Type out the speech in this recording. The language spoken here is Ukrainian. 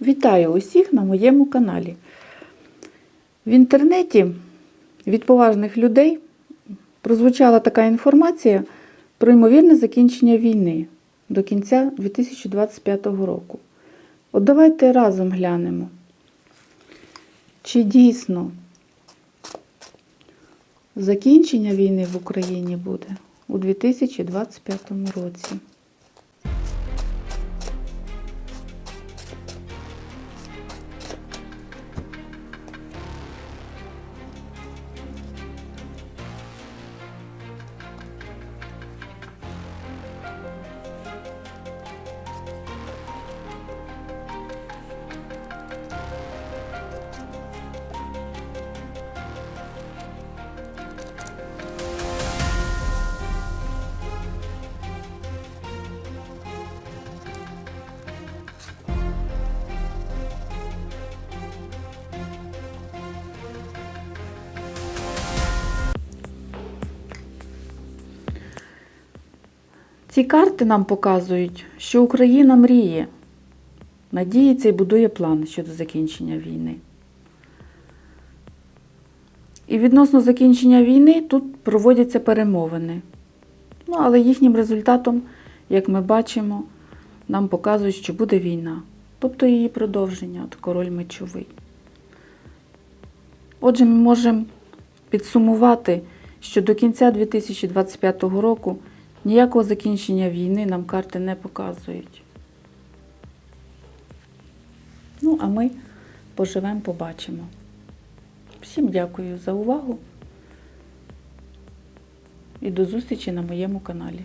Вітаю усіх на моєму каналі. В інтернеті від поважних людей прозвучала така інформація про ймовірне закінчення війни до кінця 2025 року. От давайте разом глянемо, чи дійсно закінчення війни в Україні буде у 2025 році. Ці карти нам показують, що Україна мріє, надіється і будує плани щодо закінчення війни. І відносно закінчення війни тут проводяться перемовини. Ну, але їхнім результатом, як ми бачимо, нам показують, що буде війна, тобто її продовження, от король мечовий. Отже, ми можемо підсумувати, що до кінця 2025 року ніякого закінчення війни нам карти не показують. Ну, а ми поживемо, побачимо. Всім дякую за увагу і до зустрічі на моєму каналі.